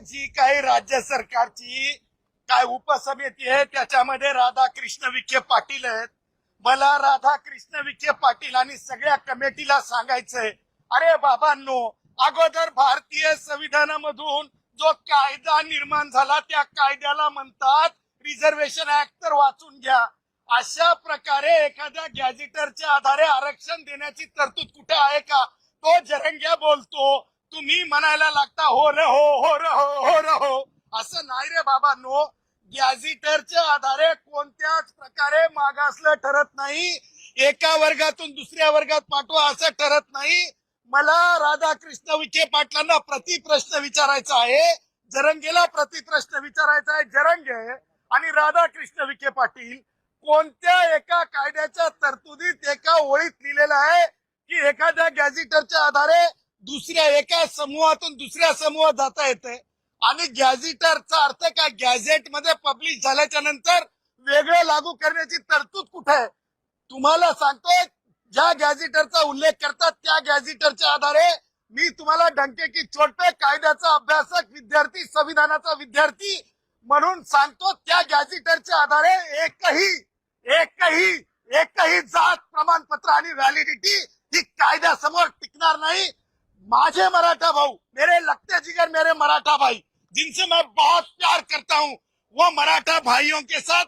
जी काही राज्य सरकारची काय उपसमिती आहे त्याच्यामध्ये राधाकृष्ण विखे पाटील आहेत. मला राधाकृष्ण विखे पाटील आणि सगळ्या कमिटीला सांगायचंय अरे बाबांनो अगोदर भारतीय संविधानामधून जो कायदा निर्माण झाला त्या कायद्याला म्हणतात रिझर्वेशन ऍक्ट तर वाचून घ्या. अशा प्रकारे एखाद्या गॅजेटरच्या आधारे आरक्षण देण्याची तरतूद कुठे आहे का? तो जरंग्या बोलतो. तुम्ही म्हणायला लागता हो र हो हो र हो हो र हो. असं नाही रे बाबा नो गॅझिटरच्या आधारे कोणत्याच प्रकारे मागासलं ठरत नाही. एका वर्गातून दुसऱ्या वर्गात पाठवा असं ठरत नाही. मला राधाकृष्ण विखे पाटलांना प्रतिप्रश्न विचारायचा आहे. जरंगेला प्रतिप्रश्न विचारायचा आहे जरंगे आणि राधाकृष्ण विखे पाटील. कोणत्या एका कायद्याच्या तरतुदीत एका ओळीत लिहिलेलं आहे की एखाद्या गॅझिटरच्या आधारे दुसऱ्या एका समूहातून दुसऱ्या समूहात जाता येते आणि गॅझेटरचा अर्थ काय? गॅझेटमध्ये पब्लिश झाल्याच्यानंतर वेगळं लागू करण्याची तरतूद कुठे आहे? तुम्हाला सांगतोय ज्या गॅझेटरचा उल्लेख करतात त्या गॅझेटरच्या आधारे मी तुम्हाला डंके की चोटपे कायद्याचा अभ्यासक विद्यार्थी संविधानाचा विद्यार्थी म्हणून सांगतो त्या गॅझेटरच्या आधारे एकही एकही एकही जात प्रमाणपत्र आणि व्हॅलिडिटी ही कायद्यासमोर टिकणार नाही. माझे मराठा भाऊ मेरे लगते जिगर मेरे मराठा भाई जिनसे मैं बहुत प्यार करता हूँ वो मराठा भाइयों के साथ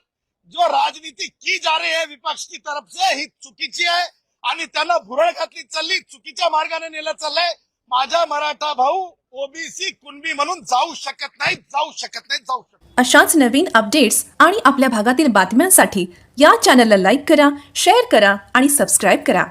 जो राजनीति की जा रही है विपक्ष की तरफ से ही चुकीची आहे आणि त्यांना भुरळ घातली चालली चुकीच्या मार्गाने नेलं चाललंय. माझा मराठा भाऊ ओबीसी कुणबी म्हणून जाऊ शकत नाही जाऊ शकत नाही जाऊ शकत अशाच नवीन अपडेट्स आणि आपल्या भागातील बातम्यांसाठी या चॅनलला लाईक करा शेअर करा आणि सबस्क्राईब करा.